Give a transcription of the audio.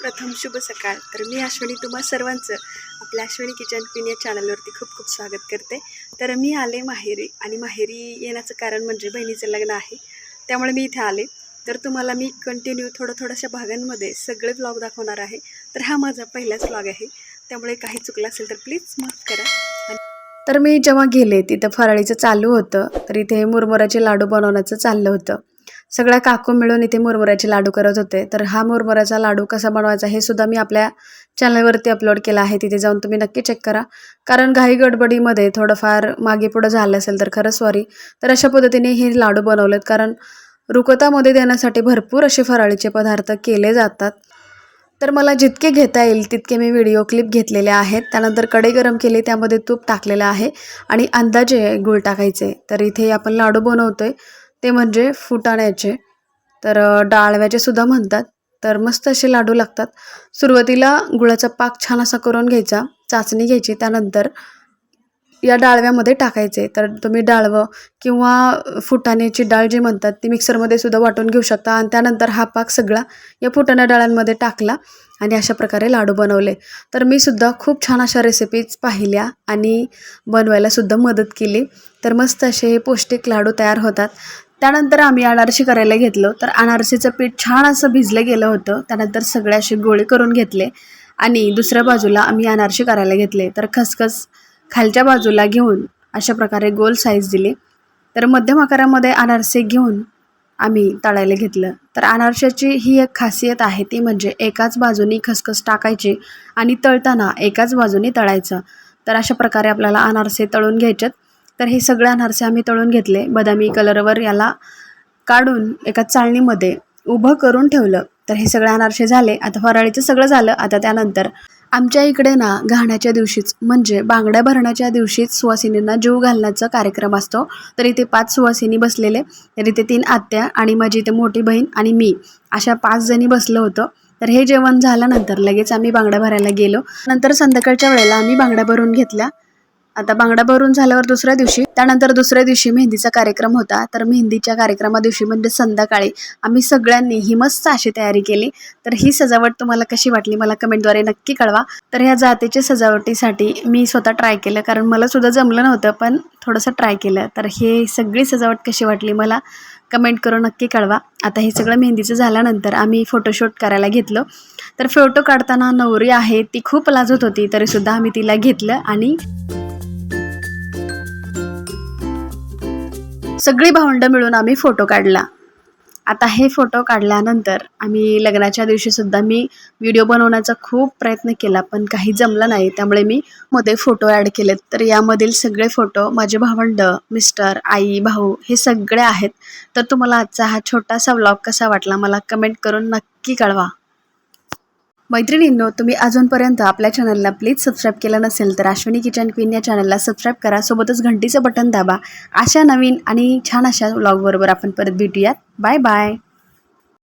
प्रथम शुभ सकाळ. तर मी अश्विनी तुम्हा सर्वांचं आपल्या अश्विनी किचन पिन या चॅनलवरती खूप खूप स्वागत करते. तर मी आले माहेरी आणि माहेरी येण्याचं कारण म्हणजे बहिणीचं लग्न आहे. त्यामुळे मी इथे आले. तर तुम्हाला मी कंटिन्यू थोडं थोड्याशा भागांमध्ये सगळे ब्लॉग दाखवणार आहे. तर हा माझा पहिलाच ब्लॉग आहे. त्यामुळे काही चुकलं असेल तर प्लीज माफ करा. तर मी जेव्हा गेले तिथं फराळीचं चालू होतं. तर इथे मुरमुराचे लाडू बनवण्याचं चाललं होतं. सगळ्या काकू मिळून इथे मुरमुऱ्याचे लाडू करत होते. तर हा मुरमुऱ्याचा लाडू कसा बनवायचा हे सुद्धा मी आपल्या चॅनलवरती अपलोड केला आहे. तिथे जाऊन तुम्ही नक्की चेक करा. कारण घाई गडबडीमध्ये थोडंफार मागे पुढं झालं असेल तर खरं सॉरी तर अशा पद्धतीने हे लाडू बनवलेत. कारण रुकतामध्ये देण्यासाठी भरपूर असे फराळीचे पदार्थ केले जातात. तर मला जितके घेता येईल तितके मी व्हिडिओ क्लिप घेतलेले आहेत. त्यानंतरकडे गरम केले त्यामध्ये तूप टाकलेलं आहे आणि अंदाजे गुळ टाकायचे. तर इथे आपण लाडू बनवतोय ते म्हणजे फुटाण्याचे. तर डाळव्याचे सुद्धा म्हणतात. तर मस्त असे लाडू लागतात. सुरुवातीला गुळाचा पाक छान असा करून घ्यायचा चाचणी घ्यायची. त्यानंतर या डाळव्यामध्ये टाकायचे. तर तुम्ही डाळवं किंवा फुटाण्याची डाळ जी म्हणतात ती मिक्सरमध्ये सुद्धा वाटून घेऊ शकता. आणि त्यानंतर हा पाक सगळा या फुटाण्या डाळांमध्ये टाकला आणि अशा प्रकारे लाडू बनवले. तर मी सुद्धा खूप छान अशा रेसिपीज पाहिल्या आणि बनवायला सुद्धा मदत केली. तर मस्त असे हे पौष्टिक लाडू तयार होतात. त्यानंतर आम्ही अनारशी करायला घेतलो. तर अनारसीचं पीठ छान असं भिजलं गेलं होतं. त्यानंतर सगळे असे गोळे करून घेतले. आणि दुसऱ्या बाजूला आम्ही अनारसी करायला घेतले. तर खसखस खालच्या बाजूला घेऊन अशा प्रकारे गोल साईज दिली. तर मध्यम आकारामध्ये अनारसे घेऊन आम्ही तळायला घेतलं. तर अनारशाची ही एक खासियत आहे ती म्हणजे एकाच बाजूनी खसखस टाकायची आणि तळताना एकाच बाजूनी तळायचं. तर अशा प्रकारे आपल्याला अनारसे तळून घ्यायचेत. तर हे सगळे अनारसे आम्ही तळून घेतले. बदामी कलरवर याला काढून एका चाळणीमध्ये उभं करून ठेवलं. तर हे सगळे अनारसे झाले. आता फराळीचं सगळं झालं. आता त्यानंतर आमच्या इकडे ना घाण्याच्या दिवशीच म्हणजे बांगड्या भरण्याच्या दिवशीच सुवासिनींना जीव घालण्याचा कार्यक्रम असतो. तर इथे पाच सुवासिनी बसलेले. तर इथे तीन आत्या आणि माझी इथे मोठी बहीण आणि मी. अशा पाच जणी बसलो होतो. तर हे जेवण झाल्यानंतर लगेच आम्ही बांगड्या भरायला गेलो. नंतर संध्याकाळच्या वेळेला आम्ही बांगड्या भरून घेतल्या. आता बांगडा भरून झाल्यावर दुसऱ्या दिवशी त्यानंतर दुसऱ्या दिवशी मेहंदीचा कार्यक्रम होता. तर मेहंदीच्या कार्यक्रमा दिवशी म्हणजे संध्याकाळी आम्ही सगळ्यांनी ही मस्त अशी तयारी केली. तर ही सजावट तुम्हाला कशी वाटली मला कमेंटद्वारे नक्की कळवा. तर ह्या जातीच्या सजावटीसाठी मी स्वतः ट्राय केलं. कारण मला सुद्धा जमलं नव्हतं पण थोडंसं ट्राय केलं. तर हे सगळी सजावट कशी वाटली मला कमेंट करून नक्की कळवा. आता हे सगळं मेहंदीचं झाल्यानंतर आम्ही फोटोशूट करायला घेतलं. तर फोटो काढताना नवरी आहे ती खूप लाजत होती तरीसुद्धा आम्ही तिला घेतलं आणि सगळी भावंडं मिळून आम्ही फोटो काढला. आता हे फोटो काढल्यानंतर आम्ही लग्नाच्या दिवशीसुद्धा मी व्हिडिओ बनवण्याचा खूप प्रयत्न केला पण काही जमलं नाही. त्यामुळे मी मध्ये फोटो ॲड केलेत. तर यामधील सगळे फोटो माझे भावंड मिस्टर आई भाऊ हे सगळे आहेत. तर तुम्हाला आजचा हा छोटासा व्लॉग कसा वाटला मला कमेंट करून नक्की कळवा. मैत्रिणींनो तुम्ही अजूनपर्यंत आपल्या चॅनलला प्लीज सबस्क्राईब केलं नसेल तर अश्विनी किचन क्वीन या चॅनलला सबस्क्राईब करा. सोबतच घंटीचं बटन दाबा. अशा नवीन आणि छान अशा व्लॉगबरोबर आपण परत भेटूयात. Bye bye